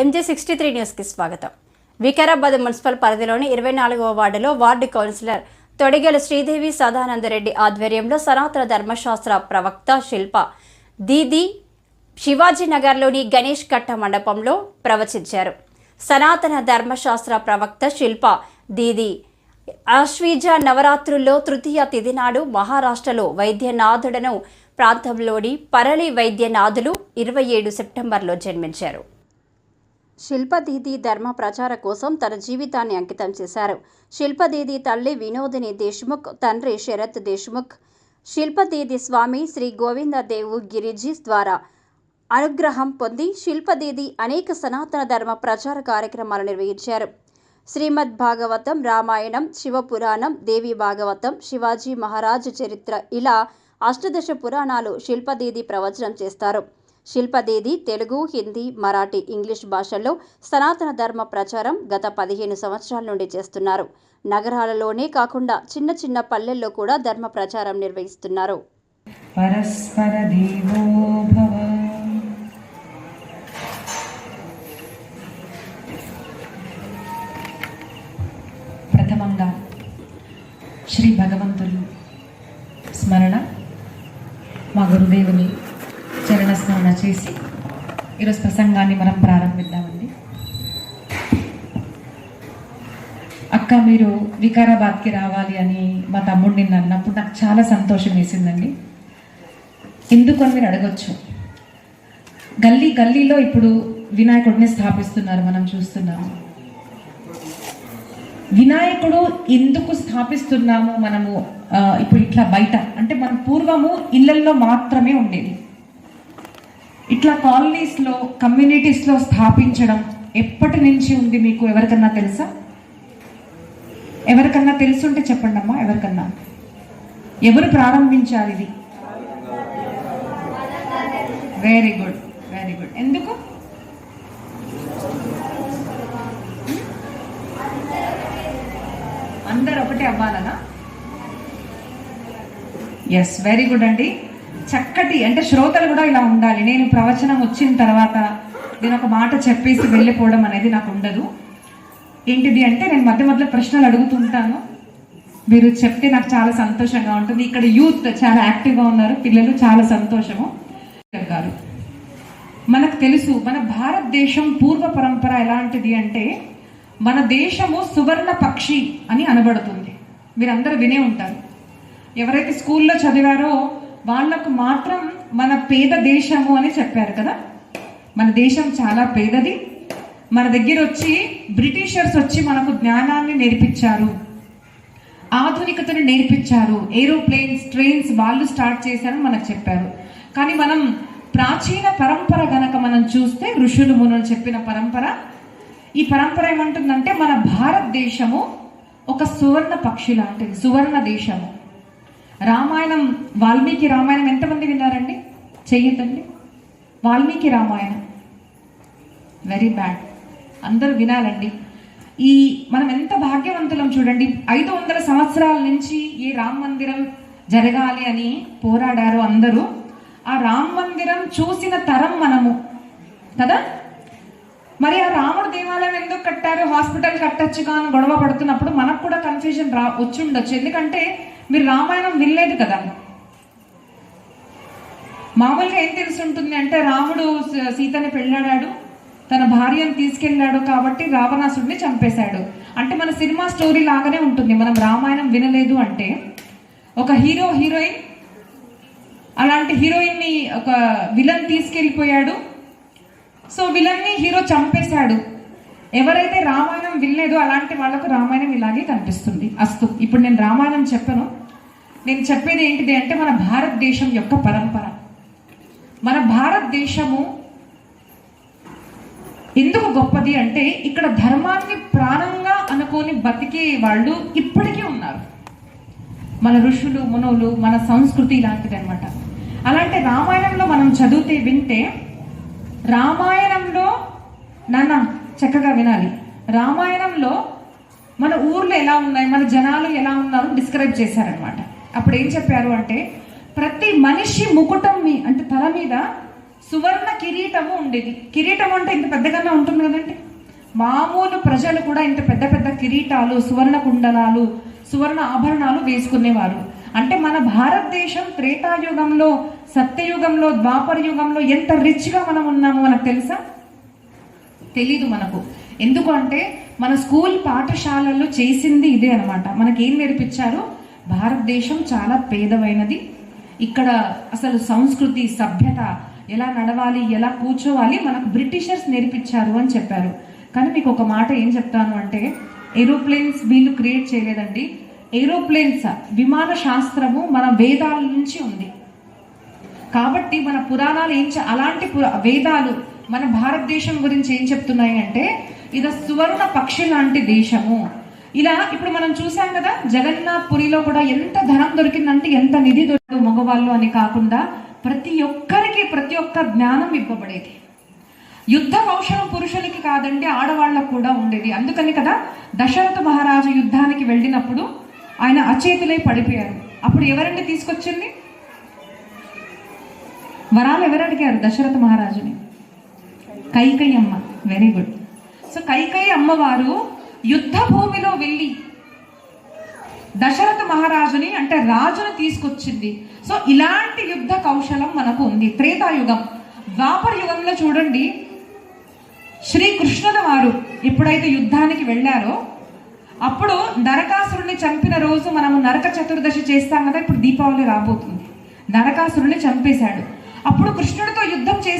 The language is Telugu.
ఎంజీ సిక్స్టీ త్రీ న్యూస్కి స్వాగతం. వికారాబాద్ మున్సిపల్ పరిధిలోని ఇరవై నాలుగవ వార్డులో వార్డు కౌన్సిలర్ తొడిగెల శ్రీదేవి సదానందరెడ్డి ఆధ్వర్యంలో సనాతన ధర్మశాస్త్ర ప్రవక్త శిల్ప దీది శివాజీనగర్లోని గణేష్ కట్ట మండపంలో ప్రవచించారు. సనాతన ధర్మశాస్త్ర ప్రవక్త శిల్ప దీది ఆశ్వీజ నవరాత్రుల్లో తృతీయ తిథి నాడు మహారాష్ట్రలో వైద్యనాథుడను ప్రాంతంలోని పరళి వైద్యనాథులు ఇరవై ఏడు సెప్టెంబర్లో జన్మించారు. శిల్పదీది ధర్మ ప్రచార కోసం తన జీవితాన్ని అంకితం చేశారు. శిల్పదీది తల్లి వినోదిని దేశ్ముఖ్ తండ్రి శరత్ దేశ్ముఖ్ శిల్పదీది స్వామి శ్రీ గోవిందదేవు గిరిజీ ద్వారా అనుగ్రహం పొంది శిల్పదీది అనేక సనాతన ధర్మ ప్రచార కార్యక్రమాలు నిర్వహించారు. శ్రీమద్ భాగవతం రామాయణం శివపురాణం దేవి భాగవతం శివాజీ మహారాజు చరిత్ర ఇలా అష్టదశ పురాణాలు శిల్పదీది ప్రవచనం చేస్తారు. శిల్పదేది తెలుగు హిందీ మరాఠీ ఇంగ్లీష్ భాషల్లో సనాతన ధర్మ ప్రచారం గత పదిహేను సంవత్సరాల నుండి చేస్తున్నారు. నగరాలలోనే కాకుండా చిన్న చిన్న పల్లెల్లో కూడా ధర్మ ప్రచారం నిర్వహిస్తున్నారు. పరస్పర ప్రథమంగా శ్రీ భగవంతులు స్మరణ మా గురుదేవుని చరణ స్మరణ చేసి ఈరోజు ప్రసంగాన్ని మనం ప్రారంభిద్దామండి. అక్క మీరు వికారాబాద్కి రావాలి అని మా తమ్ముడు నిన్న అన్నప్పుడు నాకు చాలా సంతోషం వేసిందండి. ఎందుకు అని మీరు అడగొచ్చు. గల్లీ గల్లీలో ఇప్పుడు వినాయకుడిని స్థాపిస్తున్నారు మనం చూస్తున్నాము. వినాయకుడు ఎందుకు స్థాపిస్తున్నాము మనము ఇప్పుడు ఇట్లా బయట. అంటే మన పూర్వము ఇళ్ళల్లో మాత్రమే ఉండేది. ఇట్లా కాలనీస్లో కమ్యూనిటీస్లో స్థాపించడం ఎప్పటి నుంచి ఉంది మీకు ఎవరికన్నా తెలుసా? ఎవరికన్నా తెలుసుంటే చెప్పండి అమ్మా ఎవరికన్నా? ఎవరు ప్రారంభించారు ఇది? వెరీ గుడ్ వెరీ గుడ్ ఎందుకు? అందరు ఒకటే అవ్వాలనా? ఎస్ వెరీ గుడ్ అండి. చక్కటి అంటే శ్రోతలు కూడా ఇలా ఉండాలి. నేను ప్రవచనం వచ్చిన తర్వాత నేను ఒక మాట చెప్పేసి వెళ్ళిపోవడం అనేది నాకు ఉండదు. ఏంటిది అంటే నేను మధ్య మధ్యలో ప్రశ్నలు అడుగుతుంటాను. మీరు చెప్తే నాకు చాలా సంతోషంగా ఉంటుంది. ఇక్కడ యూత్ చాలా యాక్టివ్గా ఉన్నారు. పిల్లలు చాలా సంతోషము. గారు. మనకు తెలుసు మన భారతదేశం పూర్వ పరంపర ఎలాంటిది అంటే మన దేశము సువర్ణ పక్షి అని అనబడుతుంది. మీరందరూ వినే ఉంటారు. ఎవరైతే స్కూల్లో చదివారో వాళ్ళకు మాత్రం మన పేద దేశము అని చెప్పారు కదా? మన దేశం చాలా పేదది. మన దగ్గర వచ్చి బ్రిటిషర్స్ వచ్చి మనకు జ్ఞానాన్ని నేర్పించారు. ఆధునికతను నేర్పించారు. ఏరోప్లేన్స్ ట్రైన్స్ వాళ్ళు స్టార్ట్ చేశారని మనకు చెప్పారు. కానీ మనం ప్రాచీన పరంపర గనక మనం చూస్తే ఋషులు మునులు చెప్పిన పరంపర ఈ పరంపర ఏమంటుందంటే మన భారతదేశము ఒక సువర్ణ పక్షి లాంటిది సువర్ణ దేశము. రామాయణం వాల్మీకి రామాయణం ఎంతమంది విన్నారండి? చెయ్యదండి వాల్మీకి రామాయణం. వెరీ బ్యాడ్ అందరూ వినాలండి. ఈ మనం ఎంత భాగ్యవంతులం చూడండి. ఐదు వందల సంవత్సరాల నుంచి ఈ రామ మందిరం జరగాలి అని పోరాడారు అందరూ. ఆ రామ మందిరం చూసిన తరం మనము. కదా? మరి ఆ రాముడు దేవాలయం ఎందుకు కట్టారు? హాస్పిటల్ కట్టచ్చుగా అని గొడవ పడుతున్నప్పుడు మనకు కూడా కన్ఫ్యూజన్ రా వచ్చి ఉండొచ్చు ఎందుకంటే మీరు రామాయణం వినలేదు కదా? మామూలుగా ఏం తెలిసి ఉంటుంది అంటే రాముడు సీతని పెళ్ళాడాడు తన భార్యను తీసుకెళ్ళాడు కాబట్టి రావణాసుడిని చంపేశాడు. అంటే మన సినిమా స్టోరీ లాగానే ఉంటుంది. మనం రామాయణం వినలేదు అంటే ఒక హీరో హీరోయిన్ అలాంటి హీరోయిన్ని ఒక విలన్ తీసుకెళ్ళిపోయాడు. సో విలన్ని హీరో చంపేశాడు. ఎవరైతే రామాయణం వినలేదో అలాంటి వాళ్ళకు రామాయణం ఇలాగే కనిపిస్తుంది. అస్తు ఇప్పుడు నేను రామాయణం చెప్పను. నేను చెప్పేది ఏంటిది అంటే మన భారతదేశం యొక్క పరంపర. మన భారతదేశము ఎందుకు గొప్పది అంటే ఇక్కడ ధర్మాన్ని ప్రాణంగా అనుకోని బతికే వాళ్ళు ఇప్పటికీ ఉన్నారు. మన ఋషులు మునులు మన సంస్కృతి ఇలాంటిది అనమాట అలాంటి రామాయణంలో మనం చదివితే వింటే రామాయణంలో నాన్న చక్కగా వినాలి. రామాయణంలో మన ఊర్లో ఎలా ఉన్నాయి మన జనాలు ఎలా ఉన్నారు డిస్క్రైబ్ చేశారనమాట అప్పుడు ఏం చెప్పారు అంటే ప్రతి మనిషి ముకుటం మీ అంటే తల మీద సువర్ణ కిరీటము ఉండేది. కిరీటం అంటే ఇంత పెద్దగానే ఉంటుంది కదండి. మామూలు ప్రజలు కూడా ఇంత పెద్ద పెద్ద కిరీటాలు సువర్ణ కుండలాలు సువర్ణ ఆభరణాలు వేసుకునేవారు. అంటే మన భారతదేశం త్రేతాయుగంలో సత్యయుగంలో ద్వాపర యుగంలో ఎంత రిచ్గా మనం ఉన్నామో మనకు తెలుసా? తెలీదు మనకు. ఎందుకు అంటే మన స్కూల్ పాఠశాలల్లో చేసింది ఇదే అనమాట మనకి ఏం నేర్పించారు? భారతదేశం చాలా పేదమైనది. ఇక్కడ అసలు సంస్కృతి సభ్యత ఎలా నడవాలి ఎలా కూర్చోవాలి మనకు బ్రిటిషర్స్ నేర్పించారు అని చెప్పారు. కానీ మీకు ఒక మాట ఏం చెప్తాను అంటే ఏరోప్లేన్స్ వీళ్ళు క్రియేట్ చేయలేదండి. ఏరోప్లేన్స్ విమాన శాస్త్రము మన వేదాల నుంచి ఉంది. కాబట్టి మన పురాణాలు ఏం అలాంటి పురా వేదాలు మన భారతదేశం గురించి ఏం చెప్తున్నాయి అంటే ఇది సువర్ణ పక్షి లాంటి దేశము. ఇలా ఇప్పుడు మనం చూసాం కదా జగన్నాథ్ పురిలో కూడా ఎంత ధనం దొరికిందంటే ఎంత నిధి దొరకదు మగవాళ్ళు అని కాకుండా ప్రతి ఒక్కరికి ప్రతి ఒక్క జ్ఞానం ఇవ్వబడేది. యుద్ధ కౌశలం పురుషులకి కాదండి ఆడవాళ్ళకు కూడా ఉండేది. అందుకని కదా దశరథ మహారాజు యుద్ధానికి వెళ్ళినప్పుడు ఆయన అచేతులై పడిపోయారు. అప్పుడు ఎవరండి తీసుకొచ్చింది? వరాలు ఎవరు అడిగారు దశరథ మహారాజుని? కైకయ్యమ్మ. వెరీ గుడ్ సో కైకయ్య అమ్మవారు యుద్ధ భూమిలో వెళ్ళి దశరథ మహారాజుని అంటే రాజును తీసుకొచ్చింది. సో ఇలాంటి యుద్ధ కౌశలం మనకు ఉంది. త్రేతాయుగం. ద్వాపర యుగంలో చూడండి. శ్రీకృష్ణుల వారు ఎప్పుడైతే యుద్ధానికి వెళ్ళారో అప్పుడు నరకాసురుని చంపిన రోజు మనము నరక చతుర్దశి చేస్తాం కదా ఇప్పుడు దీపావళి రాబోతుంది. నరకాసురుని చంపేశాడు. అప్పుడు కృష్ణుడితో యుద్ధం చేసి